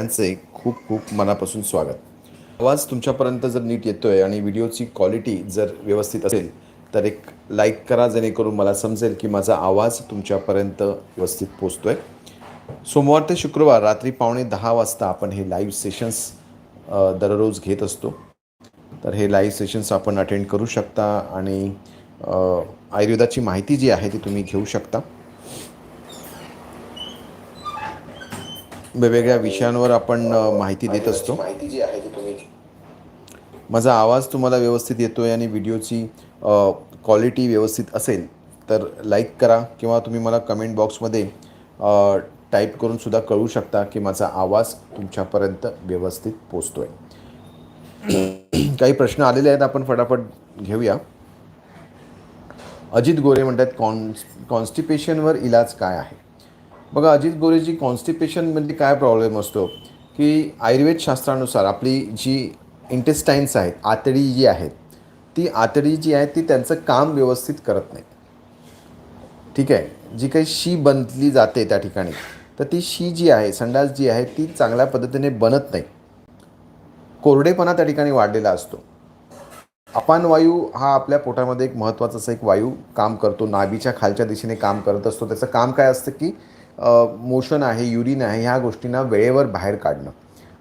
सगळ्यांचे खूप खूप मनापासून स्वागत. आवाज तुमच्यापर्यंत जर नीट येतोय आणि व्हिडिओची क्वालिटी जर व्यवस्थित असेल तर एक लाईक करा जेणेकरून मला समजेल की माझा आवाज तुमच्यापर्यंत व्यवस्थित पोचतोय सोमवार ते शुक्रवार रात्री पावणे दहा वाजता आपण हे लाईव्ह सेशन्स दररोज घेत असतो. तर हे लाईव्ह सेशन्स आपण अटेंड करू शकता आणि आयुर्वेदाची माहिती जी आहे ती तुम्ही घेऊ शकता. वेगवेगळ्या विषयांवर आपण माहिती देत असतो. माहिती जी आहे ती तुम्ही माझा आवाज तुम्हाला व्यवस्थित येतो आहे आणि व्हिडिओची क्वालिटी व्यवस्थित असेल तर लाईक करा किंवा तुम्ही मला कमेंट बॉक्समध्ये टाईप करून सुद्धा कळू शकता की माझा आवाज तुमच्यापर्यंत व्यवस्थित पोचतो आहे काही प्रश्न आलेले आहेत आपण फटाफट घेऊया. अजित गोरे म्हणतात कॉन कॉन्स्टिपेशनवर इलाज काय आहे? बघा अजित गोरेजी कॉन्स्टिपेशन म्हणजे काय प्रॉब्लेम असतो? की आयुर्वेद शास्त्रानुसार आपली जी इंटेस्टाईन्स आहेत आतडी जी आहेत ती आतडी जी आहे ती त्यांचं काम व्यवस्थित करत नाही. ठीक आहे? जी काही शी बनली जाते त्या ठिकाणी तर ती शी जी आहे संडास जी आहे ती चांगल्या पद्धतीने बनत नाही. कोरडेपणा त्या ठिकाणी वाढलेला असतो. अपान वायू हा आपल्या पोटामध्ये एक महत्त्वाचा असा एक वायू काम करतो नाभीच्या खालच्या दिशेने काम करत असतो. त्याचं काम काय असतं की मोशन आहे युरिन आहे ह्या गोष्टींना वेळेवर बाहेर काढणं.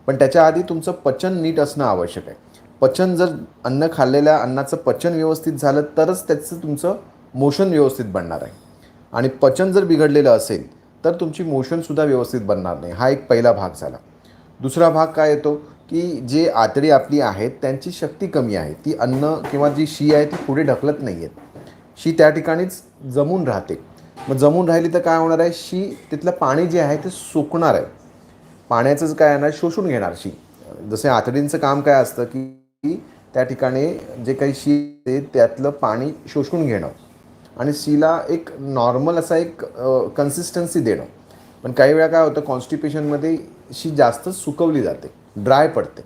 पण त्याच्या आधी तुमचं पचन नीट असणं आवश्यक आहे. पचन जर अन्न खाल्लेल्या अन्नाचं पचन व्यवस्थित झालं तरच त्याचं तुमचं मोशन व्यवस्थित बनणार आहे. आणि पचन जर बिघडलेलं असेल तर तुमची मोशनसुद्धा व्यवस्थित बनणार नाही. हा एक पहिला भाग झाला. दुसरा भाग काय येतो? की जे आतडी आपली आहेत त्यांची शक्ती कमी आहे. ती अन्न किंवा जी शी आहे ती पुढे ढकलत नाही आहेत शी त्या ठिकाणीच जमून राहते. मग जमून राहिली तर काय होणार आहे? शी तिथलं पाणी जे आहे ते सुकणार आहे. पाण्याचंच काय येणार? शोषून घेणार शी. जसे आतडींचं काम काय असतं की त्या ठिकाणी जे काही शी ते त्यातलं पाणी शोषून घेणं. आणि शीला एक नॉर्मल असा एक कन्सिस्टन्सी देणं. पण काही वेळा काय होतं कॉन्स्टिपेशनमध्ये शी जास्त सुकवली जाते. ड्राय पडते.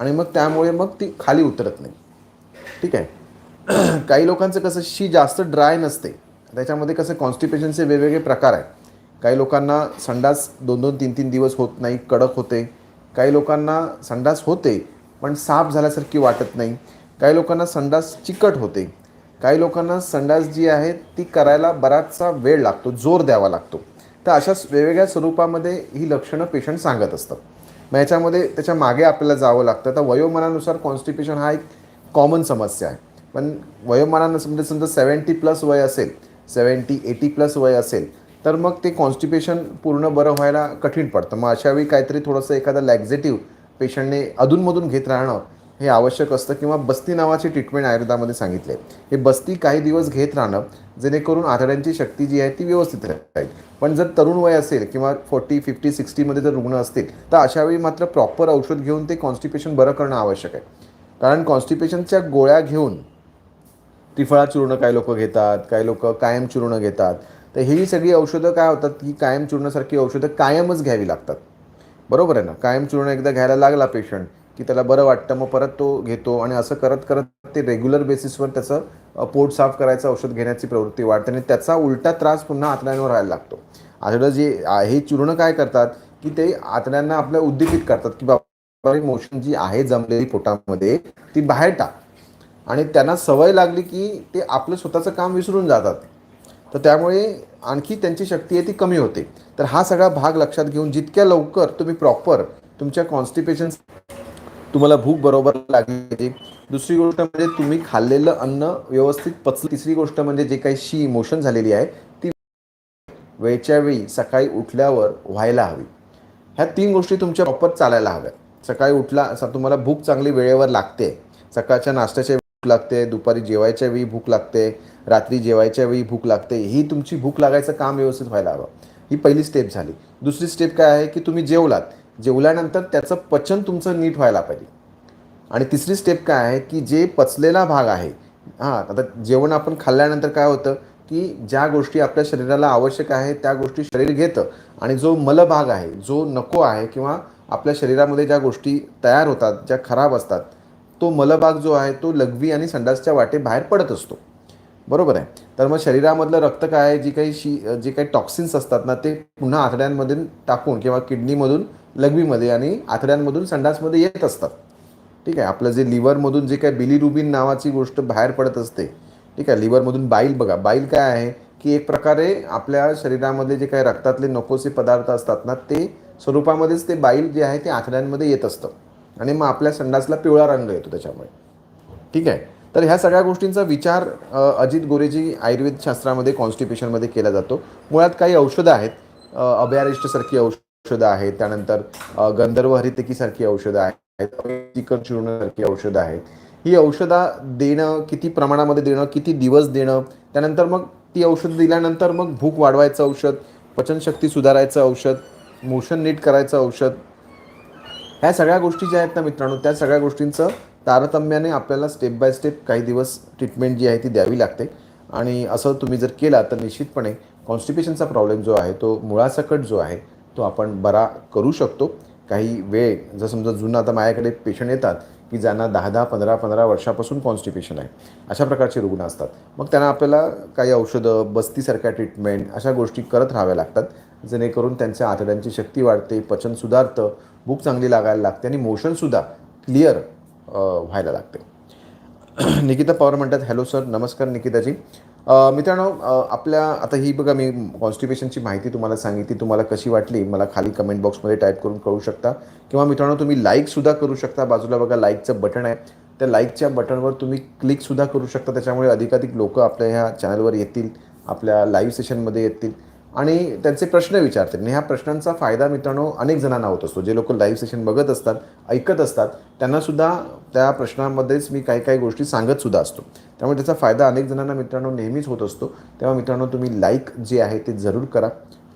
आणि मग त्यामुळे मग ती खाली उतरत नाही. ठीक आहे? काही लोकांचं कसं शी जास्त ड्राय नसते. त्याच्यामध्ये कसं कॉन्स्टिपेशनचे वेगवेगळे प्रकार आहेत. काही लोकांना संडास दोन दोन तीन तीन दिवस होत नाही कडक होते. काही लोकांना संडास होते पण साफ झाल्यासारखी वाटत नाही. काही लोकांना संडास चिकट होते. काही लोकांना संडास जी आहे ती करायला बराचसा वेळ लागतो जोर द्यावा लागतो. तर अशा वेगवेगळ्या स्वरूपामध्ये ही लक्षणं पेशंट सांगत असतात. मग याच्यामध्ये त्याच्यामागे आपल्याला जावं लागतं. तर वयोमानानुसार कॉन्स्टिपेशन हा एक कॉमन समस्या आहे. पण वयोमानानुसार म्हणजे समजा सेवन्टी प्लस वय असेल सेवन्टी एटी प्लस वय असेल तर मग ते कॉन्स्टिपेशन पूर्ण बरं व्हायला कठीण पडतं. मग अशावेळी काहीतरी थोडंसं एखादं लॅक्झेटिव्ह पेशंटने अधूनमधून घेत राहणं हे आवश्यक असतं. किंवा बस्ती नावाची ट्रीटमेंट आयुर्वेदामध्ये सांगितले हे बस्ती काही दिवस घेत राहणं जेणेकरून आतड्यांची शक्ती जी आहे ती व्यवस्थित राहील. पण जर तरुण वय असेल किंवा फोर्टी फिफ्टी सिक्स्टीमध्ये जर रुग्ण असतील तर अशावेळी मात्र प्रॉपर औषध घेऊन ते कॉन्स्टिपेशन बरं करणं आवश्यक आहे. कारण कॉन्स्टिपेशनच्या गोळ्या घेऊन त्रिफळा चूर्ण काही लोक घेतात काही लोक कायम चूर्ण घेतात. तर ही सगळी औषधं काय होतात की कायम चूर्णासारखी औषधं कायमच घ्यावी लागतात. बरोबर आहे ना? कायम चूर्ण एकदा घ्यायला लागला पेशंट की त्याला बरं वाटतं मग परत तो घेतो आणि असं करत करत ते रेग्युलर बेसिसवर त्याचं पोट साफ करायचं औषध घेण्याची प्रवृत्ती वाढते आणि त्याचा उलटा त्रास पुन्हा आतड्यांवर राहायला लागतो. आतडं जे हे चूर्ण काय करतात की ते आतड्यांना आपल्या उद्दीपित करतात की बाबा मोशन जी आहे जमलेली पोटामध्ये ती बाहेर टाक. आणि त्यांना सवय लागली की ते आपलं स्वतःचं काम विसरून जातात. तर त्यामुळे आणखी त्यांची शक्ती आहे ती कमी होते. तर हा सगळा भाग लक्षात घेऊन जितक्या लवकर तुम्ही प्रॉपर तुमच्या कॉन्स्टिपेशन तुम्हाला भूक बरोबर लागली दुसरी गोष्ट म्हणजे तुम्ही खाल्लेलं अन्न व्यवस्थित पचलं. तिसरी गोष्ट म्हणजे जे काही शी इमोशन झालेली आहे ती वेळच्या वेळी सकाळी उठल्यावर व्हायला हवी. ह्या तीन गोष्टी तुमच्या प्रॉपर चालायला हव्यात. सकाळी उठला तुम्हाला भूक चांगली वेळेवर लागते. सकाळच्या नाश्त्याच्या लागते दुपारी जेवायच्या वेळी भूक लागते रात्री जेवायच्या वेळी भूक लागते ही तुमची भूक लागायचं काम व्यवस्थित व्हायला हवं. ही पहिली स्टेप झाली. दुसरी स्टेप काय आहे की तुम्ही जेवलात. जेवल्यानंतर त्याचं पचन तुमचं नीट व्हायला पाहिजे. आणि तिसरी स्टेप काय आहे की जे पचलेला भाग आहे हां आता जेवण आपण खाल्ल्यानंतर काय होतं की ज्या गोष्टी आपल्या शरीराला आवश्यक आहे त्या गोष्टी शरीर घेतं. आणि जो मलभाग आहे जो नको आहे किंवा आपल्या शरीरामध्ये ज्या गोष्टी तयार होतात ज्या खराब असतात तो मलभाग जो आहे तो लघवी आणि संडासच्या वाटे बाहेर पडत असतो. बरोबर आहे? तर मग शरीरामधलं रक्त काय आहे? जी काही शी जे काही टॉक्सिन्स असतात ना ते पुन्हा आतड्यांमधून टाकून किंवा किडनीमधून लघवीमध्ये आणि आतड्यांमधून संडासमध्ये येत असतात. ठीक आहे? आपलं जे लिव्हरमधून जे काय बिलिरुबिन नावाची गोष्ट बाहेर पडत असते ठीक आहे? लिव्हरमधून बाईल बघा बाईल काय आहे? की एक प्रकारे आपल्या शरीरामध्ये जे काही रक्तातले नकोसे पदार्थ असतात ना ते स्वरूपामध्येच ते बाईल जे आहे ते आतड्यांमध्ये येत असतं. आणि मग आपल्या संडासला पिवळा रंग येतो त्याच्यामुळे. ठीक आहे? तर ह्या सगळ्या गोष्टींचा विचार अजित गोरेजी आयुर्वेद शास्त्रामध्ये कॉन्स्टिपेशनमध्ये केला जातो. मुळात काही औषधं आहेत. अभयारिष्टसारखी औषधं आहेत. त्यानंतर गंधर्व हरितकीसारखी औषधं आहेत. चूर्णसारखी औषधं आहेत. ही औषधं देणं किती प्रमाणामध्ये देणं किती दिवस देणं त्यानंतर मग ती औषधं दिल्यानंतर मग भूक वाढवायचं औषध पचनशक्ती सुधारायचं औषध मोशन नीट करायचं औषध ह्या सगळ्या गोष्टी ज्या आहेत ना मित्रांनो त्या सगळ्या गोष्टींचं तारतम्याने आपल्याला स्टेप बाय स्टेप काही दिवस ट्रीटमेंट जी आहे ती द्यावी लागते. आणि असं तुम्ही जर केला तर निश्चितपणे कॉन्स्टिपेशनचा प्रॉब्लेम जो आहे तो मुळासकट जो आहे तो आपण बरा करू शकतो. काही वेळ जर समजा जुनं आता माझ्याकडे पेशंट येतात की ज्यांना दहा दहा पंधरा पंधरा वर्षापासून कॉन्स्टिपेशन आहे अशा प्रकारचे रुग्ण असतात. मग त्यांना आपल्याला काही औषधं बस्तीसारख्या ट्रीटमेंट अशा गोष्टी करत राहाव्या लागतात. जेणेकरून त्यांच्या आतड्यांची शक्ती वाढते पचन सुधारतं भूक चांगली लागायला लागते आणि मोशनसुद्धा क्लिअर व्हायला लागते. निकिता पवार म्हणतात हॅलो सर नमस्कार निकिताजी. मित्रांनो आपल्या आता ही बघा मी कॉन्स्टिपेशनची माहिती तुम्हाला सांगितली. तुम्हाला कशी वाटली? मला खाली कमेंट बॉक्समध्ये टाईप करून कळू शकता. किंवा मित्रांनो तुम्ही लाईकसुद्धा करू शकता. बाजूला बघा लाईकचं बटन आहे. त्या लाईकच्या बटनवर तुम्ही क्लिकसुद्धा करू शकता. त्याच्यामुळे अधिकाधिक लोक आपल्या ह्या चॅनलवर येतील. आपल्या लाईव्ह सेशनमध्ये येतील. आणि त्यांचे प्रश्न विचारतील. आणि ह्या प्रश्नांचा फायदा मित्रांनो अनेक जणांना होत असतो. जे लोक लाईव्ह सेशन बघत असतात ऐकत असतात त्यांनासुद्धा त्या प्रश्नांमध्येच मी काही काही गोष्टी सांगतसुद्धा असतो. त्यामुळे त्याचा फायदा अनेक जणांना मित्रांनो नेहमीच होत असतो. तेव्हा मित्रांनो तुम्ही लाईक जे आहे ते जरूर करा.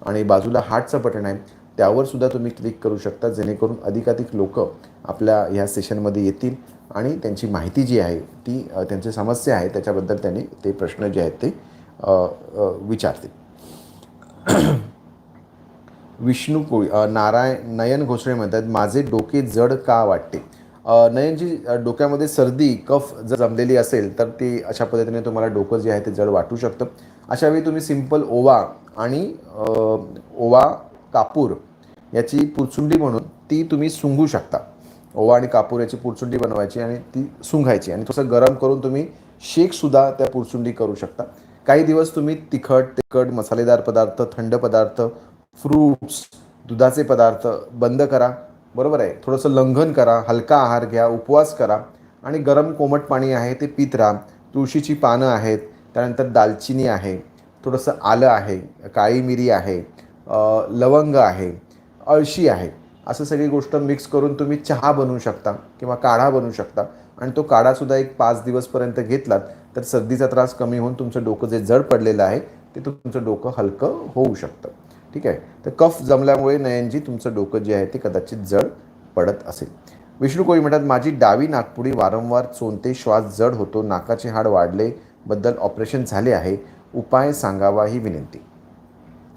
आणि बाजूला हार्टचं बटन आहे त्यावर सुद्धा तुम्ही क्लिक करू शकता जेणेकरून अधिकाधिक लोक आपल्या ह्या सेशनमध्ये येतील. आणि त्यांची माहिती जी आहे ती त्यांची समस्या आहे त्याच्याबद्दल त्यांनी ते प्रश्न जे आहेत ते विचारतील. विष्णू कोळी नारायण नयन घोसळे म्हणतात माझे डोके जड का वाटते? नयनजी डोक्यामध्ये सर्दी कफ जर जमलेली असेल तर ती अशा पद्धतीने तुम्हाला डोकं जे आहे ते जड वाटू शकतं. अशा वेळी तुम्ही सिंपल ओवा आणि ओवा कापूर याची पुरचुंडी म्हणून ती तुम्ही सुंगू शकता. ओवा आणि कापूर याची पुरचुंडी बनवायची आणि ती सुंघायची आणि थोडंसं गरम करून तुम्ही शेकसुद्धा त्या पुरचुंडी करू शकता. काही दिवस तुम्ही तिखट तिखट मसालेदार पदार्थ थंड पदार्थ फ्रूट्स दुधाचे पदार्थ बंद करा. बरोबर आहे? थोडंसं लंघन करा हलका आहार घ्या उपवास करा आणि गरम कोमट पाणी आहे ते पित राहा. तुळशीची पानं आहेत त्यानंतर दालचिनी आहे थोडंसं आलं आहे काळी मिरी आहे लवंग आहे अळशी आहे. असं सगळी गोष्ट मिक्स करून तुम्ही चहा बनवू शकता किंवा काढा बनवू शकता. आणि तो काढासुद्धा एक पाच दिवसपर्यंत घेतलात तर सर्दीचा त्रास कमी होऊन तुमचं डोकं जे जड पडलेलं आहे ते तुमचं डोकं हलकं होऊ शकतं. ठीक आहे? तर कफ जमल्यामुळे नयनजी तुमचं डोकं जे आहे ते कदाचित जड पडत असेल. विष्णू कोळी म्हणतात माझी डावी नागपुडी वारंवार चोनते श्वास जड होतो नाकाचे हाड वाढले बद्दल ऑपरेशन झाले आहे उपाय सांगावा ही विनंती.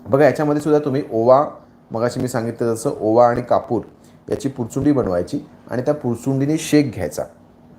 बघा याच्यामध्ये सुद्धा तुम्ही ओवा मगाशी मी सांगितलं जसं ओवा आणि कापूर याची पुरचुंडी बनवायची आणि त्या पुरचुंडीने शेक घ्यायचा.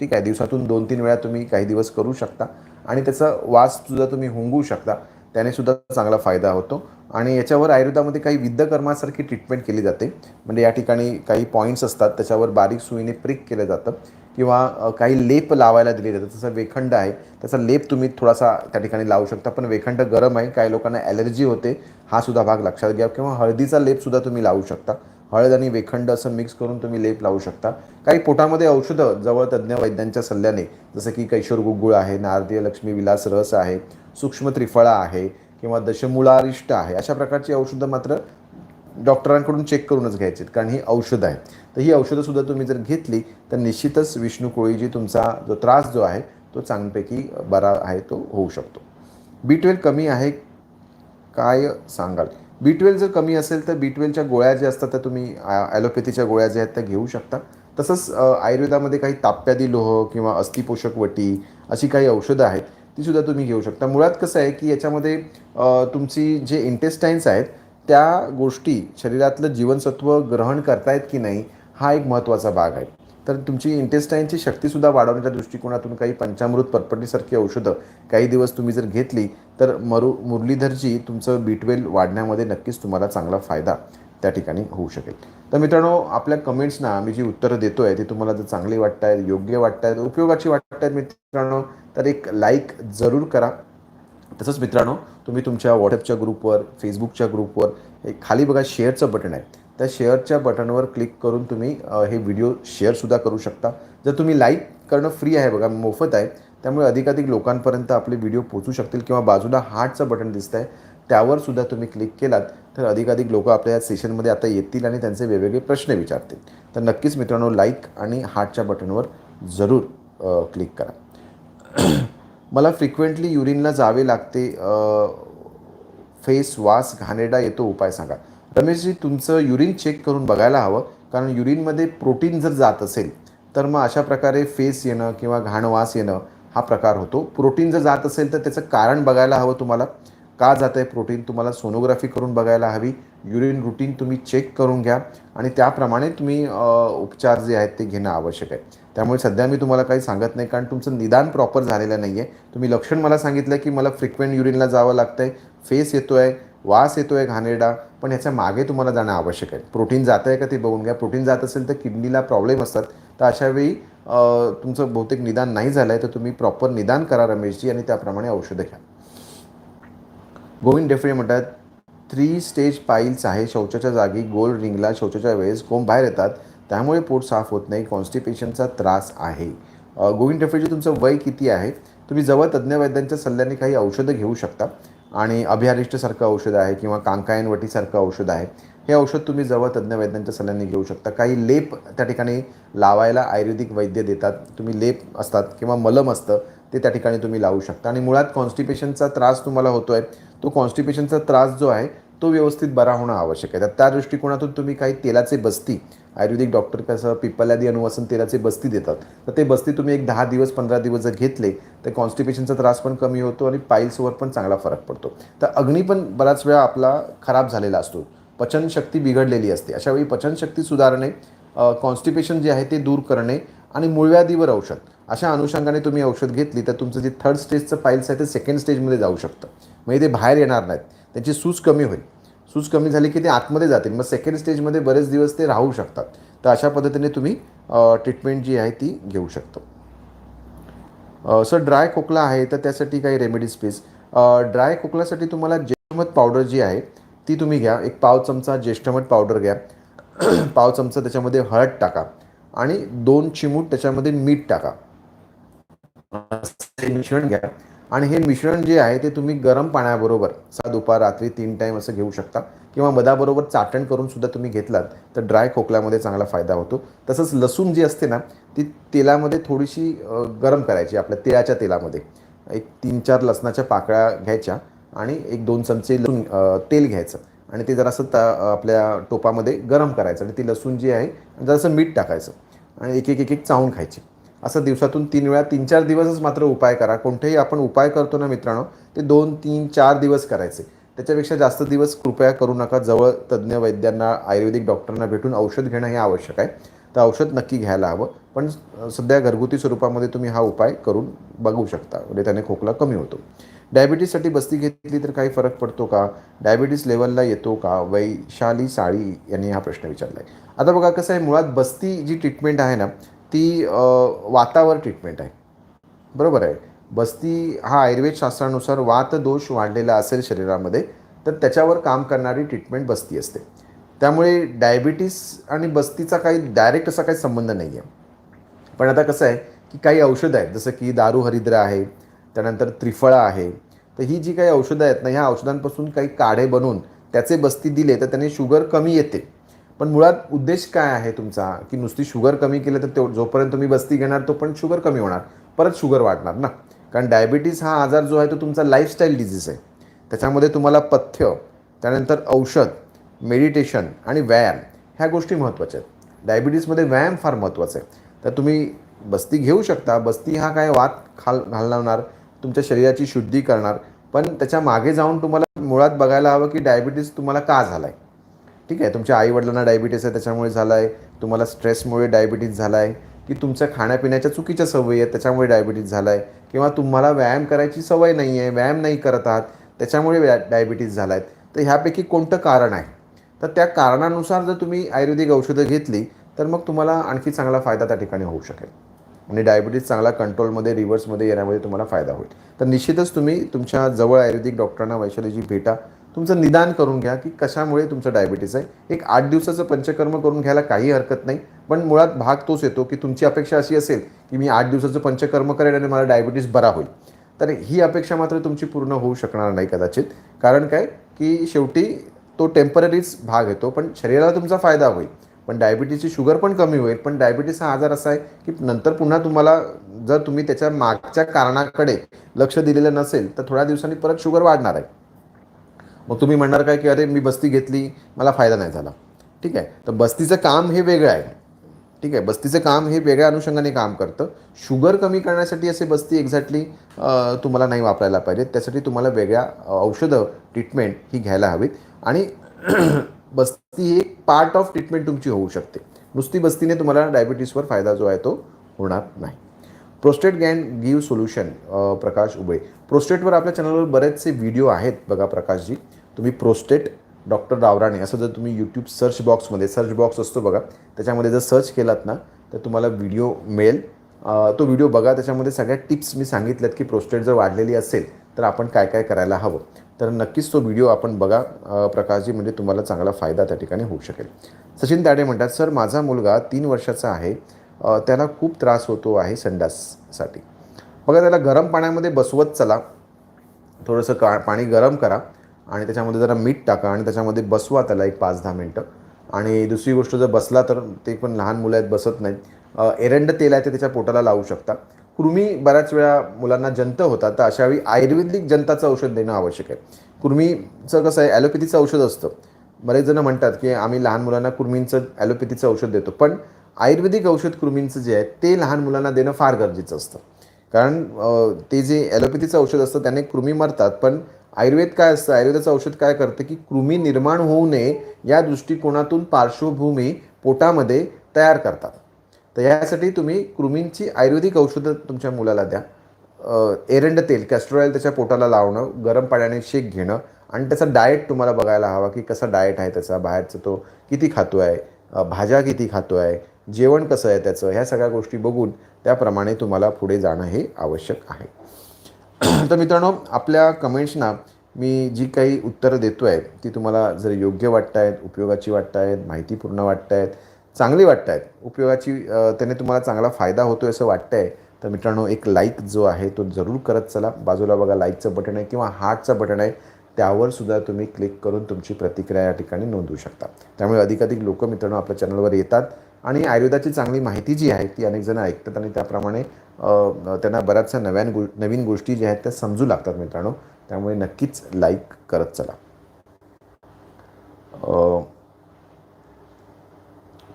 ठीक आहे दिवसातून दोन तीन वेळा तुम्ही काही दिवस करू शकता आणि त्याचा वास सुद्धा तुम्ही हुंगू शकता त्याने सुद्धा चांगला फायदा होतो. आणि याच्यावर आयुर्वेदामध्ये काही विद्यकर्मासारखी ट्रीटमेंट केली जाते. म्हणजे या ठिकाणी काही पॉईंट्स असतात त्याच्यावर बारीक सुईने प्रिक केलं जातं किंवा काही लेप लावायला दिले जातात. जसं वेखंड आहे त्याचा लेप तुम्ही थोडासा त्या ठिकाणी लावू शकता. पण वेखंड गरम आहे काही लोकांना ॲलर्जी होते हा सुद्धा भाग लक्षात घ्या किंवा हळदीचा लेपसुद्धा तुम्ही लावू शकता. हळद आणि वेखंड असं मिक्स करून तुम्ही लेप लावू शकता. काही पोटामध्ये औषधं जवळ तज्ज्ञ वैद्यांच्या सल्ल्याने जसं की कैशोर गुगुळ आहे नारदीय लक्ष्मी विलास रस आहे सूक्ष्म त्रिफळा आहे किंवा दशमुळारिष्ट आहे अशा प्रकारची औषधं मात्र डॉक्टरांकडून चेक करूनच घ्यायची कारण ही औषधं आहेत. तर ही औषधंसुद्धा तुम्ही जर घेतली तर निश्चितच विष्णू कोळीजी तुमचा जो त्रास जो आहे तो चांगल्यापैकी बरा आहे तो होऊ शकतो. बी ट्वेल्व कमी आहे काय सांगाल? बी ट्वेल्व जर कमी असेल तर बी ट्वेल्वच्या गोळ्या ज्या असतात त्या तुम्ही ॲलोपॅथीच्या गोळ्या ज्या आहेत त्या घेऊ शकता. तसंच आयुर्वेदामध्ये काही ताप्यादी लोह किंवा अस्थिपोषक वटी अशी काही औषधं आहेत ती सुद्धा तुम्ही घेऊ शकता. मुळात कसं आहे की याच्यामध्ये तुमची जे इंटेस्टाईन्स आहेत त्या गोष्टी शरीरातलं जीवनसत्व ग्रहण करतायत की नाही हा एक महत्त्वाचा भाग आहे. तर तुमची इंटेस्टाईनची शक्तीसुद्धा वाढवण्याच्या दृष्टिकोनातून काही पंचामृत परपटीसारखी औषधं काही दिवस तुम्ही जर घेतली तर मरु मुरलीधरजी तुमचं बी वाढण्यामध्ये नक्कीच तुम्हाला चांगला फायदा त्या ठिकाणी होऊ शकेल. तर मित्रांनो आपल्या कमेंट्सना आम्ही जी उत्तरं देतो आहे ती तुम्हाला जर चांगली वाटत आहेत योग्य वाटत आहेत उपयोगाची वाटत आहेत मित्रांनो तर एक लाईक जरूर करा. तसंच मित्रांनो तुम्ही तुमच्या व्हॉट्सअपच्या ग्रुपवर फेसबुकच्या ग्रुपवर एक खाली बघा शेअरचं बटन आहे. त्या शेअरच्या बटनवर क्लिक करून तुम्ही हे व्हिडिओ शेअरसुद्धा करू शकता. जर तुम्ही लाईक करणं फ्री आहे बघा मोफत आहे त्यामुळे अधिकाधिक लोकांपर्यंत आपले व्हिडिओ पोचू शकतील किंवा बाजूला हार्टचं बटन दिसतं आहे त्यावर सुद्धा तुम्ही क्लिक केलात तर अधिकाधिक लोक आपल्या या सेशनमध्ये आता येतील आणि त्यांचे वेगवेगळे प्रश्न विचारतील. तर नक्कीच मित्रांनो लाईक आणि हार्टच्या बटनवर जरूर क्लिक करा. मला फ्रिक्वेंटली युरिनला जावे लागते फेस वास घाणेरडा येतो उपाय सांगा. रमेशजी तुमचं युरिन चेक करून बघायला हवं. कारण युरिनमध्ये प्रोटीन जर जात असेल तर मग अशा प्रकारे फेस येणं किंवा घाण वास येणं हा प्रकार होतो. प्रोटीन जर जात असेल तर त्याचं कारण बघायला हवं तुम्हाला. का जात आहे प्रोटीन तुम्हाला सोनोग्राफी करून बघायला हवी. युरिन रुटीन तुम्ही चेक करून घ्या. आणि त्याप्रमाणे तुम्ही उपचार जे आहेत ते घेणं आवश्यक आहे. त्यामुळे सध्या मी तुम्हाला काही सांगत नाही कारण तुमचं निदान प्रॉपर झालेलं नाही आहे तुम्ही लक्षण मला सांगितलं की मला फ्रिक्वेंट युरिनला जावं लागतं आहे फेस येतो आहे वास येतो आहे घाणेरडा. पण ह्याच्या मागे तुम्हाला जाणं आवश्यक आहे. प्रोटीन जातं आहे का ते बघून घ्या. प्रोटीन जात असेल तर किडनीला प्रॉब्लेम असतात. तर अशावेळी तुमचं बहुतेक निदान नाही झालं आहे तर तुम्ही प्रॉपर निदान करा रमेशजी आणि त्याप्रमाणे औषधं घ्या. गोविंद डेफळे म्हणतात थ्री स्टेज पाईल्स आहे. शौचाच्या जागी गोल रिंगला शौचाच्या वेळेस कोंब बाहेर येतात. त्यामुळे पोट साफ होत नाही. कॉन्स्टिपेशनचा त्रास आहे. गोविंद डेफळेजी तुमचं वय किती आहे? तुम्ही जवळ तज्ज्ञ वैद्यांच्या सल्ल्याने काही औषधं घेऊ शकता. आणि अभिहारिष्टसारखं औषध आहे किंवा कांकायनवटीसारखं औषध आहे हे औषध तुम्ही जवळ तज्ज्ञ वैद्यांच्या सल्ल्याने घेऊ शकता. काही लेप त्या ठिकाणी लावायला आयुर्वेदिक वैद्य देतात तुम्ही लेप असतात किंवा मलम असतं ते त्या ठिकाणी तुम्ही लावू शकता. आणि मुळात कॉन्स्टिपेशनचा त्रास तुम्हाला होतो आहे तो कॉन्स्टिपेशनचा त्रास जो आहे तो व्यवस्थित बरा होणं आवश्यक आहे. तर त्या दृष्टिकोनातून तुम्ही काही तेलाचे बस्ती आयुर्वेदिक डॉक्टर कसं पिप्पलादी अनुवासन तेलाचे बस्ती देतात. तर ते बस्ती तुम्ही एक दहा दिवस पंधरा दिवस जर घेतले तर कॉन्स्टिपेशनचा त्रास पण कमी होतो आणि पाईल्सवर पण चांगला फरक पडतो. तर अग्नी पण बराच वेळा आपला खराब झालेला असतो. पचनशक्ती बिघडलेली असते. अशावेळी पचनशक्ती सुधारणे कॉन्स्टिपेशन जे आहे ते दूर करणे आणि मूळव्याधीवर औषध. अशा अनुषंगाने तुम्ही औषध घेतली तर तुमचं जे थर्ड स्टेजचं पाईल्स आहे ते सेकंड स्टेजमध्ये जाऊ शकतं. म्हणजे ते बाहेर येणार नाहीत. त्यांची सूज कमी होईल. सूज कमी झाली की ते आतमध्ये जातील. मग सेकंड स्टेजमध्ये बरेच दिवस ते राहू शकतात. तर अशा पद्धतीने तुम्ही ट्रीटमेंट जी आहे ती घेऊ शकतो. सर ड्राय खोकला आहे तर त्यासाठी काही रेमेडीज प्लीज ड्राय खोकल्यासाठी तुम्हाला ज्येष्ठमध पावडर जी आहे ती तुम्ही घ्या. एक पाव चमचा ज्येष्ठमध पावडर घ्या. पाव चमचा त्याच्यामध्ये हळद टाका आणि दोन चिमूट त्याच्यामध्ये मीठ टाका. मिश्रण घ्या. आणि हे मिश्रण जे आहे ते तुम्ही गरम पाण्याबरोबर सा दुपार रात्री तीन टाईम असं घेऊ शकता. किंवा मधाबरोबर चाटण करून सुद्धा तुम्ही घेतलात तर ड्राय खोकल्यामध्ये चांगला फायदा होतो. तसंच लसूण जी असते ना ती तेलामध्ये थोडीशी गरम करायची आपल्या तिळाच्या तेलामध्ये. एक तीन चार लसणाच्या पाकळ्या घ्यायच्या आणि एक दोन चमचे लसूण तेल घ्यायचं. आणि ते जरासं ता आपल्या टोपामध्ये गरम करायचं आणि ती लसूण जी आहे जरासं मीठ टाकायचं. आणि एक एक एक एक चावून खायची. असं दिवसातून तीन वेळा तीन चार दिवसच मात्र उपाय करा. कोणतेही आपण उपाय करतो ना मित्रांनो ते दोन तीन चार दिवस करायचे. त्याच्यापेक्षा जास्त दिवस कृपया करू नका. जवळ तज्ज्ञ वैद्यांना आयुर्वेदिक डॉक्टरांना भेटून औषध घेणं हे आवश्यक आहे. तर औषध नक्की घ्यायला हवं. पण सध्या घरगुती स्वरूपामध्ये तुम्ही हा उपाय करून बघू शकता. म्हणजे त्याने खोकला कमी होतो. डायबिटीससाठी बस्ती घेतली तर काही फरक पडतो का? डायबिटीस लेवलला येतो का? वैशाली साळी यांनी हा प्रश्न विचारला आहे आता बघा कसं आहे मुळात बस्ती जी ट्रीटमेंट आहे ना ती वातावर ट्रीटमेंट आहे. बरोबर आहे. बस्ती हा आयुर्वेद शास्त्रानुसार वात दोष वाढलेला असेल शरीरामध्ये तर त्याच्यावर काम करणारी ट्रीटमेंट बस्ती असते. त्यामुळे डायबिटीस आणि बस्तीचा काही डायरेक्ट असा काही संबंध नाही आहे पण आता कसं आहे की काही औषधं आहेत जसं की दारू हरिद्रा आहे त्यानंतर त्रिफळा आहे तर ही जी काही औषधं आहेत ना ह्या औषधांपासून काही काढे बनवून त्याचे बस्ती दिले तर त्याने शुगर कमी येते. पण मुळात उद्देश काय आहे तुमचा? की नुसती शुगर कमी केलं तर तो जोपर्यंत तुम्ही बस्ती घेणार तो पण शुगर कमी होणार. परत शुगर वाढणार ना? कारण डायबिटीस हा आजार जो आहे तो तुमचा लाईफस्टाईल डिझीज आहे. त्याच्यामध्ये तुम्हाला पथ्य त्यानंतर औषध मेडिटेशन आणि व्यायाम ह्या गोष्टी महत्त्वाच्या आहेत. डायबिटीसमध्ये व्यायाम फार महत्त्वाचा आहे. तर तुम्ही बस्ती घेऊ शकता. बस्ती हा काय वात खाल घालवणार तुमच्या शरीराची शुद्धी करणार. पण त्याच्यामागे जाऊन तुम्हाला मुळात बघायला हवं की डायबिटीस तुम्हाला का झाला आहे ठीक आहे तुमच्या आईवडिलांना डायबिटीस आहे त्याच्यामुळे झाला आहे तुम्हाला स्ट्रेसमुळे डायबिटीस झाला आहे की तुमच्या खाण्यापिण्याच्या चुकीच्या सवयी आहेत त्याच्यामुळे डायबिटीस झाला आहे किंवा तुम्हाला व्यायाम करायची सवय नाही आहे व्यायाम नाही करत आहात त्याच्यामुळे व्या डायबिटीस झाला आहे तर ह्यापैकी कोणतं कारण आहे? तर त्या कारणानुसार जर तुम्ही आयुर्वेदिक औषधं घेतली तर मग तुम्हाला आणखी चांगला फायदा त्या ठिकाणी होऊ शकेल. म्हणजे आणि डायबिटीज चांगला कंट्रोलमध्ये रिव्हर्समध्ये येण्यामध्ये तुम्हाला फायदा होईल. तर निश्चितच तुम्ही तुमच्या जवळ आयुर्वेदिक डॉक्टरांना वैशालीची भेटा. तुमचं निदान करून घ्या की कशामुळे तुमचं डायबिटीस आहे. एक आठ दिवसाचं पंचकर्म करून घ्यायला काही हरकत नाही पण मुळात भाग तोच येतो की तुमची अपेक्षा अशी असेल की मी आठ दिवसाचं पंचकर्म करेन आणि मला डायबिटीज बरा होईल. तर ही अपेक्षा मात्र तुमची पूर्ण होऊ शकणार नाही कदाचित. कारण काय? की शेवटी तो टेम्पररीच भाग येतो पण शरीराला तुमचा फायदा होईल. पण डायबिटीसची शुगर पण कमी होईल. पण डायबिटीस हा आजार असा आहे की नंतर पुन्हा तुम्हाला जर तुम्ही त्याच्या मागच्या कारणाकडे लक्ष दिलेलं नसेल तर थोड्या दिवसांनी परत शुगर वाढणार आहे. मग तुम्ही म्हणणार काय की अरे मी बस्ती घेतली मला फायदा नाही झाला. ठीक आहे? तर बस्तीचं काम हे वेगळं आहे. ठीक आहे? बस्तीचं काम हे वेगळ्या अनुषंगाने काम करतं. शुगर कमी करण्यासाठी असे बस्ती एक्झॅक्टली तुम्हाला नाही वापरायला पाहिजे त्यासाठी तुम्हाला वेगळ्या औषधं ट्रीटमेंट ही घ्यायला हवीत. आणि बस्ती ही एक पार्ट ऑफ ट्रीटमेंट तुमची होऊ शकते. नुसती बस्तीने तुम्हाला डायबिटीसवर फायदा जो आहे तो होणार नाही. Prostate gone give solution Prakash Ubale प्रोस्टेटवर आपल्या चॅनलवर बरेचसे व्हिडिओ आहेत बघा प्रकाशजी. तुम्ही प्रोस्टेट डॉक्टर रावराणे असं जर तुम्ही यूट्यूब सर्च बॉक्समध्ये सर्च बॉक्स असतो बघा त्याच्यामध्ये जर सर्च केलात ना तर तुम्हाला व्हिडिओ मिळेल. तो व्हिडिओ बघा त्याच्यामध्ये सगळ्या टिप्स मी सांगितल्यात की प्रोस्टेट जर वाढलेली असेल तर आपण काय काय करायला हवं? तर नक्कीच तो व्हिडिओ आपण बघा प्रकाशजी म्हणजे तुम्हाला चांगला फायदा त्या ठिकाणी होऊ शकेल. सचिन ताडे म्हणतात सर माझा मुलगा तीन वर्षाचा आहे. त्याला खूप त्रास होतो आहे संडाससाठी. बघा त्याला गरम पाण्यामध्ये बसवत चला. थोडंसं का पाणी गरम करा आणि त्याच्यामध्ये जरा मीठ टाका आणि त्याच्यामध्ये बसवा त्याला एक पाच दहा मिनटं. आणि दुसरी गोष्ट जर बसला तर ते पण लहान मुलं आहेत बसत नाहीत. एरंड तेल आहे ते त्याच्या पोटाला लावू शकता. कृमी बऱ्याच वेळा मुलांना जंत होतात तर अशावेळी आयुर्वेदिक जंताचं औषध देणं आवश्यक आहे. कृमीचं कसं आहे ॲलोपॅथीचं औषध असतं. बरेच जण म्हणतात की आम्ही लहान मुलांना कृमींचं ॲलोपॅथीचं औषध देतो. पण आयुर्वेदिक औषध कृमींचं जे आहे ते लहान मुलांना देणं फार गरजेचं असतं. कारण ते जे ॲलोपॅथीचं औषध असतं त्याने कृमी मरतात. पण आयुर्वेद काय असतं? आयुर्वेदाचं औषध काय करतं की कृमी निर्माण होऊ नये या दृष्टिकोनातून पार्श्वभूमी पोटामध्ये तयार करतात. तर यासाठी तुम्ही कृमींची आयुर्वेदिक औषधं तुमच्या मुलाला द्या. एरंड तेल कॅस्टर ऑइल त्याच्या पोटाला लावणं गरम पाण्याने शेक घेणं आणि त्याचा डाएट तुम्हाला बघायला हवा की कसा डाएट आहे त्याचा बाहेरचं तो किती खातो आहे भाज्या किती खातो आहे जेवण कसं आहे त्याचं ह्या सगळ्या गोष्टी बघून त्याप्रमाणे तुम्हाला पुढे जाणं हे आवश्यक आहे. तर मित्रांनो आपल्या कमेंट्सना मी जी काही उत्तरं देतो आहे ती तुम्हाला जर योग्य वाटत आहेत उपयोगाची वाटत आहेत माहितीपूर्ण वाटत आहेत चांगली वाटत आहेत उपयोगाची त्याने तुम्हाला चांगला फायदा होतो असं वाटतं आहे तर मित्रांनो एक लाईक जो आहे तो जरूर करत चला. बाजूला बघा लाईकचं बटन आहे किंवा हार्टचं बटन आहे त्यावर सुद्धा तुम्ही क्लिक करून तुमची प्रतिक्रिया या ठिकाणी नोंदवू शकता. त्यामुळे अधिकाधिक लोक मित्रांनो आपल्या चॅनलवर येतात. आणि आयुर्वेदाची चांगली माहिती जी आहे ती अनेक जण ऐकतात आणि त्याप्रमाणे त्यांना बऱ्याचशा नव्यान गो नवीन गोष्टी ज्या आहेत त्या समजू लागतात मित्रांनो. त्यामुळे नक्कीच लाईक करत चला.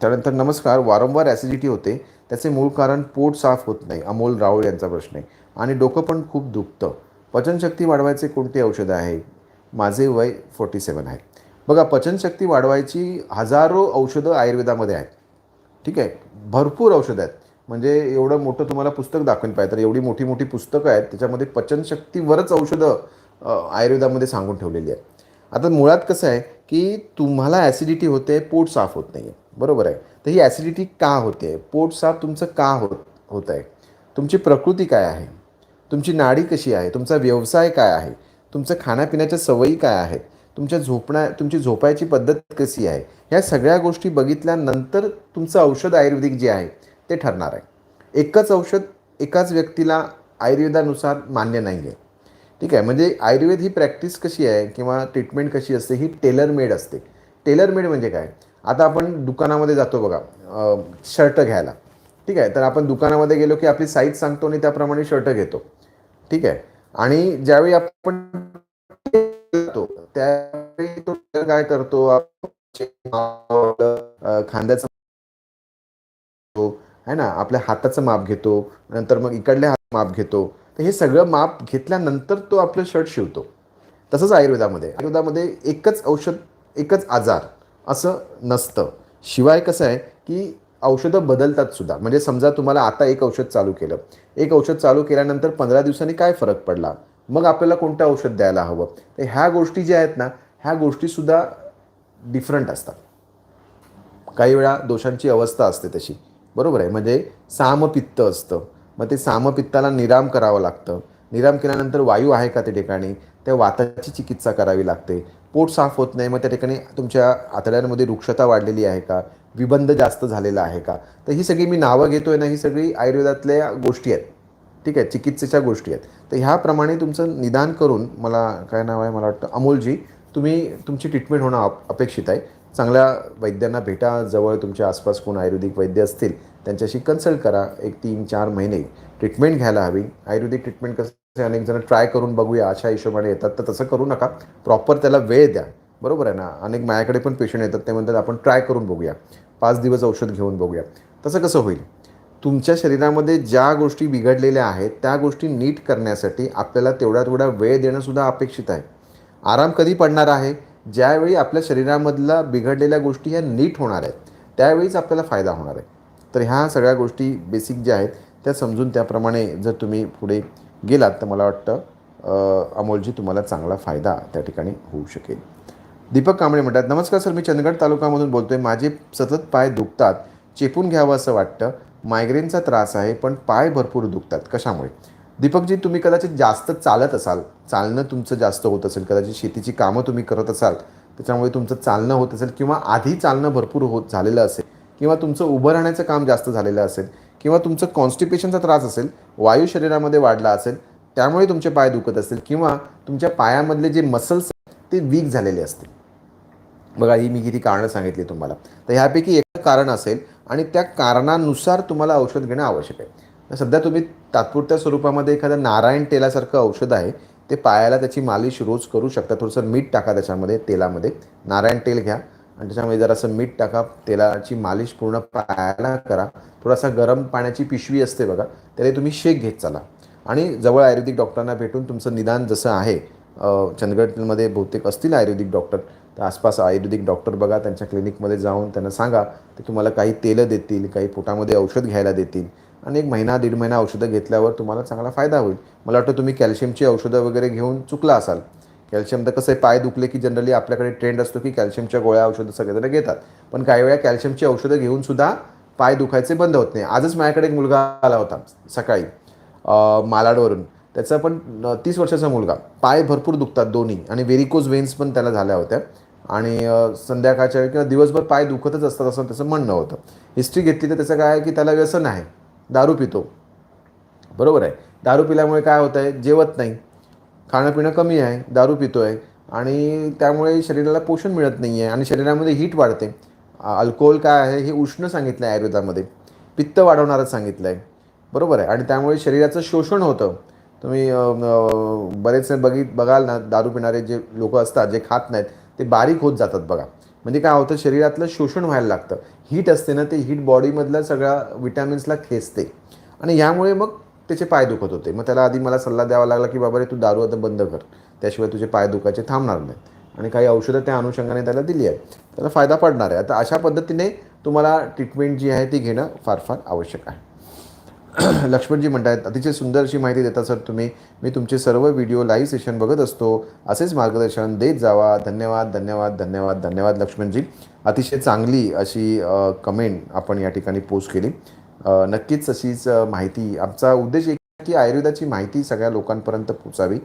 त्यानंतर नमस्कार वारंवार ॲसिडिटी होते. त्याचे मूळ कारण पोट साफ होत नाही अमोल राऊळ यांचा प्रश्न आहे. आणि डोकं पण खूप दुखतं. पचनशक्ती वाढवायचे कोणते औषधं आहे? माझे वय फोर्टी सेवन आहे. बघा पचनशक्ती वाढवायची हजारो औषधं आयुर्वेदामध्ये आहेत. ठीक आहे. भरपूर औषधं आहेत. म्हणजे एवढं मोठं तुम्हाला पुस्तक दाखवून पाहिजे. तर एवढी मोठी मोठी पुस्तकं आहेत. त्याच्यामध्ये पचनशक्तीवरच औषधं आयुर्वेदामध्ये सांगून ठेवलेली आहेत. आता मुळात कसं आहे की तुम्हाला ॲसिडिटी होते पोट साफ होत नाही आहे बरोबर आहे? तर ही ॲसिडिटी का होते? पोट साफ तुमचं का होत होत आहे? तुमची प्रकृती काय आहे? तुमची नाडी कशी आहे? तुमचा व्यवसाय काय आहे? तुमचं खाण्यापिण्याच्या सवयी काय आहेत? तुमच्या झोपण्या तुमची झोपायची पद्धत कशी आहे? ह्या सगळ्या गोष्टी बघितल्यानंतर तुमचं औषध आयुर्वेदिक जे आहे ते ठरणार आहे. एकच औषध एकाच व्यक्तीला आयुर्वेदानुसार मान्य नाही आहे ठीक आहे? म्हणजे आयुर्वेद ही प्रॅक्टिस कशी आहे किंवा ट्रीटमेंट कशी असते ही टेलर मेड असते. टेलर मेड म्हणजे काय? आता आपण दुकानामध्ये जातो बघा शर्ट घ्यायला. ठीक आहे? तर आपण दुकानामध्ये गेलो की आपली साईज सांगतो आणि त्याप्रमाणे शर्ट घेतो. ठीक आहे? आणि ज्यावेळी आपण त्यावेळी तो काय करतो खांद्याचं ना? आपल्या हाताचं माप घेतो नंतर मग इकडल्या हात माप घेतो. तर हे सगळं माप घेतल्यानंतर तो आपलं शर्ट शिवतो. तसंच आयुर्वेदामध्ये. आयुर्वेदामध्ये एकच औषध एकच आजार असं नसतं. शिवाय कसं आहे की औषधं बदलतात सुद्धा. म्हणजे समजा तुम्हाला आता एक औषध चालू केलं. एक औषध चालू केल्यानंतर पंधरा दिवसांनी काय फरक पडला? मग आपल्याला कोणतं औषध द्यायला हवं? तर ह्या गोष्टी ज्या आहेत ना ह्या गोष्टीसुद्धा डिफरंट असतात. काही वेळा दोषांची अवस्था असते तशी. बरोबर आहे? म्हणजे सामपित्त असतं. मग ते सामपित्ताला निराम करावं लागतं. निराम केल्यानंतर वायू आहे का त्या ठिकाणी? त्या वाताची चिकित्सा करावी लागते. पोट साफ होत नाही मग त्या ठिकाणी तुमच्या आतड्यांमध्ये वृक्षता वाढलेली आहे का? विबंध जास्त झालेला आहे का? तर ही सगळी मी नावं घेतो आहे ना ही सगळी आयुर्वेदातल्या गोष्टी आहेत. ठीक आहे? चिकित्सेच्या गोष्टी आहेत. तर ह्याप्रमाणे तुमचं निदान करून मला काय नाव आहे मला वाटतं अमोलजी तुम्ही तुमची ट्रीटमेंट होणं अप अपेक्षित आहे. चांगल्या वैद्यांना भेटा जवळ तुमच्या आसपास कोण आयुर्वेदिक वैद्य असतील त्यांच्याशी कन्सल्ट करा. एक तीन चार महिने ट्रीटमेंट घ्यायला हवी. आयुर्वेदिक ट्रीटमेंट कसं अनेक जण ट्राय करून बघूया अशा हिशोबाने येतात. तर तसं करू नका. प्रॉपर त्याला वेळ द्या. बरोबर आहे ना? अनेक माझ्याकडे पण पेशंट येतात ते म्हणतात आपण ट्राय करून बघूया. पाच दिवस औषध घेऊन बघूया. तसं कसं होईल? तुमच्या शरीरामध्ये ज्या गोष्टी बिघडलेल्या आहेत त्या गोष्टी नीट करण्यासाठी आपल्याला तेवढा तेवढा वेळ देणंसुद्धा अपेक्षित आहे. आराम कधी पडणार आहे? ज्यावेळी आपल्या शरीरामधल्या बिघडलेल्या गोष्टी ह्या नीट होणार आहेत त्यावेळीच आपल्याला फायदा होणार आहे. तर ह्या सगळ्या गोष्टी बेसिक ज्या आहेत त्या समजून त्याप्रमाणे जर तुम्ही पुढे गेलात तर मला वाटतं अमोलजी तुम्हाला चांगला फायदा त्या ठिकाणी होऊ शकेल. दीपक कांबळे म्हणतात नमस्कार सर मी चंदगड तालुक्यामधून बोलतोय. माझे सतत पाय दुखतात. चेपून घ्यावं असं वाटतं. मायग्रेनचा त्रास आहे पण पाय भरपूर दुखतात. कशामुळे? दीपकजी तुम्ही कदाचित जास्त चालत असाल. चालणं तुमचं जास्त होत असेल. कदाचित शेतीची कामं तुम्ही करत असाल. त्याच्यामुळे तुमचं चालणं होत असेल किंवा आधी चालणं भरपूर होत झालेलं असेल किंवा तुमचं उभं राहण्याचं काम जास्त झालेलं असेल किंवा तुमचं कॉन्स्टिपेशनचा त्रास असेल वायू शरीरामध्ये वाढला असेल त्यामुळे तुमचे पाय दुखत असतील किंवा तुमच्या पायामधले जे मसल्स ते वीक झालेले असतील. बघा ही मी किती कारणं सांगितली तुम्हाला. तर ह्यापैकी एक कारण असेल आणि त्या कारणानुसार तुम्हाला औषध घेणं आवश्यक आहे. सध्या तुम्ही तात्पुरत्या स्वरूपामध्ये एखादं नारायण तेलासारखं औषध आहे ते पायाला त्याची मालिश रोज करू शकता. थोडंसं मीठ टाका त्याच्यामध्ये तेलामध्ये. नारायण तेल घ्या आणि त्याच्यामध्ये जरासं मीठ टाका तेलाची मालिश पूर्ण पायाला करा. थोडासा गरम पाण्याची पिशवी असते बघा त्याला तुम्ही शेक घेत चला. आणि जवळ आयुर्वेदिक डॉक्टरांना भेटून तुमचं निदान जसं आहे चंदगडमध्ये बहुतेक असतील आयुर्वेदिक डॉक्टर तर आसपास आयुर्वेदिक डॉक्टर बघा त्यांच्या क्लिनिकमध्ये जाऊन त्यांना सांगा ते तुम्हाला काही तेलं देतील काही पोटामध्ये औषध घ्यायला देतील. आणि एक महिना दीड महिना औषधं घेतल्यावर तुम्हाला चांगला फायदा होईल. मला वाटतं तुम्ही कॅल्शियमची औषधं वगैरे घेऊन चुकला असाल. कॅल्शियम तर कसं आहे पाय दुखले की जनरली आपल्याकडे ट्रेंड असतो की कॅल्शियमच्या गोळ्या औषधं सगळेजण घेतात. पण काही वेळा कॅल्शियमची औषधं घेऊन सुद्धा पाय दुखायचे बंद होत नाही. आजच माझ्याकडे एक मुलगा आला होता सकाळी मालाडवरून. त्याचा पण तीस वर्षाचा मुलगा. पाय भरपूर दुखतात दोन्ही. आणि वेरिकोज वेन्स पण त्याला झाल्या होत्या. आणि संध्याकाळच्या वेळी किंवा दिवसभर पाय दुखतच असतात असं त्याचं म्हणणं होतं. हिस्ट्री घेतली तर त्याचं काय आहे की त्याला व्यसन आहे दारू पितो. बरोबर आहे. दारू पिल्यामुळे काय होतं आहे जेवत नाही. खाणं पिणं कमी आहे. दारू पितो आहे आणि त्यामुळे शरीराला पोषण मिळत नाही आहे आणि शरीरामध्ये हीट वाढते. अल्कोहोल काय आहे? हे उष्ण सांगितलं आहे आयुर्वेदामध्ये. पित्त वाढवणारं सांगितलं आहे बरोबर आहे. आणि त्यामुळे शरीराचं शोषण होतं. तुम्ही बरेचसे बघित बघाल ना दारू पिणारे जे लोक असतात जे खात नाहीत ते बारीक होत जातात बघा. म्हणजे काय होतं शरीरातलं शोषण व्हायला लागतं. हीट असते ना ते हीट बॉडीमधल्या सगळ्या विटॅमिन्सला खेचते. आणि ह्यामुळे मग त्याचे पाय दुखत होते. मग त्याला आधी मला सल्ला द्यावा लागला की बाबा रे तू दारू आता बंद कर. त्याशिवाय तुझे पाय दुखायचे थांबणार नाहीत. आणि काही औषधं त्या अनुषंगाने त्याला दिली आहे त्याला फायदा पडणार आहे. आता अशा पद्धतीने तुम्हाला ट्रीटमेंट जी आहे ती घेणं फार फार आवश्यक आहे. लक्ष्मणजी म्हणतायत अतिशय सुंदर अशी माहिती देता सर तुम्ही. मी तुमचे सर्व व्हिडिओ लाईव्ह सेशन बघत असतो. असेच मार्गदर्शन देत जावा. धन्यवाद धन्यवाद धन्यवाद धन्यवाद लक्ष्मणजी. अतिशय चांगली अशी कमेंट आपण या ठिकाणी पोस्ट केली. नक्कीच अशीच माहिती आमचा उद्देश एक की आयुर्वेदाची माहिती सगळ्या लोकांपर्यंत पोचावी.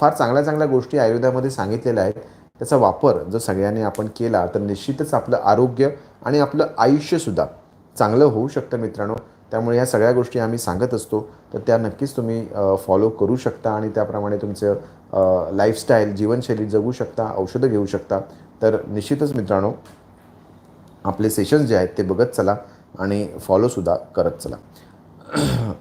फार चांगल्या चांगल्या गोष्टी आयुर्वेदामध्ये सांगितलेल्या आहेत. त्याचा वापर जर सगळ्यांनी आपण केला तर निश्चितच आपलं आरोग्य आणि आपलं आयुष्यसुद्धा चांगलं होऊ शकतं मित्रांनो. त्यामुळे या सगळ्या गोष्टी आम्ही सांगत असतो. तर त्या नक्कीच तुम्ही फॉलो करू शकता आणि त्याप्रमाणे तुमचं लाईफस्टाईल जीवनशैली जगू शकता औषधं घेऊ शकता. तर निश्चितच मित्रांनो आपले सेशन्स जे आहेत ते बघत चला आणि फॉलोसुद्धा करत चला.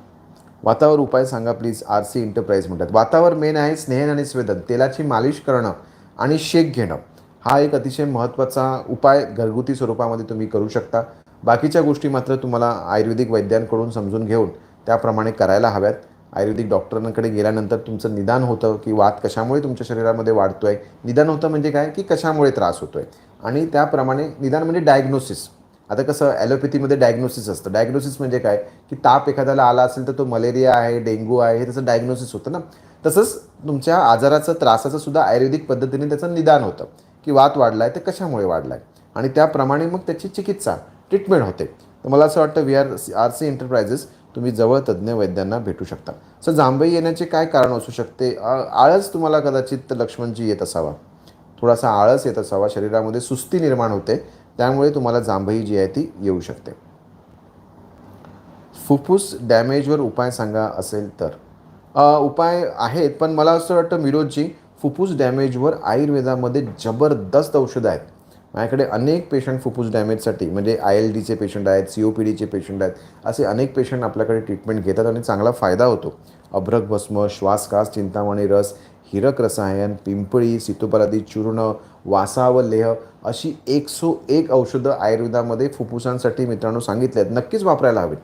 वातावर उपाय सांगा प्लीज आर सी इंटरप्राईज म्हणतात. वातावर मेन आहे स्नेहन आणि स्वेदन. तेलाची मालिश करणं आणि शेक घेणं. हा एक अतिशय महत्त्वाचा उपाय घरगुती स्वरूपामध्ये तुम्ही करू शकता. बाकीच्या गोष्टी मात्र तुम्हाला आयुर्वेदिक वैद्यांकडून समजून घेऊन त्याप्रमाणे करायला हव्यात. आयुर्वेदिक डॉक्टरांकडे गेल्यानंतर तुमचं निदान होतं की वात कशामुळे तुमच्या शरीरामध्ये वाढतो आहे निदान होतं म्हणजे काय? की कशामुळे त्रास होतो आहे आणि त्याप्रमाणे निदान म्हणजे डायग्नोसिस. आता कसं ॲलोपॅथीमध्ये डायग्नोसिस असतं. डायग्नोसिस म्हणजे काय? की ताप एखाद्याला आला असेल तर तो मलेरिया आहे डेंग्यू आहे हे त्याचं डायग्नोसिस होतं ना? तसंच तुमच्या आजाराचं त्रासाचं सुद्धा आयुर्वेदिक पद्धतीने त्याचं निदान होतं. की वात वाढला आहे तर कशामुळे वाढला आहे आणि त्याप्रमाणे मग त्याची चिकित्सा ट्रीटमेंट होते. तर मला असं वाटतं V R R C enterprises तुम्ही जवळ तज्ज्ञ वैद्यांना भेटू शकता. सर जांभई येण्याचे काय कारण असू शकते? आळस तुम्हाला कदाचित लक्ष्मणजी येत असावा. थोडासा आळस येत असावा. शरीरामध्ये सुस्ती निर्माण होते. त्यामुळे तुम्हाला जांभई जी आहे ती येऊ शकते. फुफ्फुस डॅमेजवर उपाय सांगा असेल तर? उपाय आहेत पण मला असं वाटतं मिरोजजी फुफ्फुस डॅमेजवर आयुर्वेदामध्ये जबरदस्त औषधं आहेत. माझ्याकडे अनेक पेशंट फुफ्फुस डॅमेजसाठी म्हणजे आय एल डीचे पेशंट आहेत सी ओ पी डीचे पेशंट आहेत असे अनेक पेशंट आपल्याकडे ट्रीटमेंट घेतात आणि चांगला फायदा होतो. अभ्रक भस्म श्वासकास चिंतामणी रस हिरक रसायन पिंपळी सितोपलादी चूर्ण वासा व लेह अशी एकसो एक औषधं आयुर्वेदामध्ये फुफ्फुसांसाठी मित्रांनो सांगितले आहेत नक्कीच वापरायला हवेत.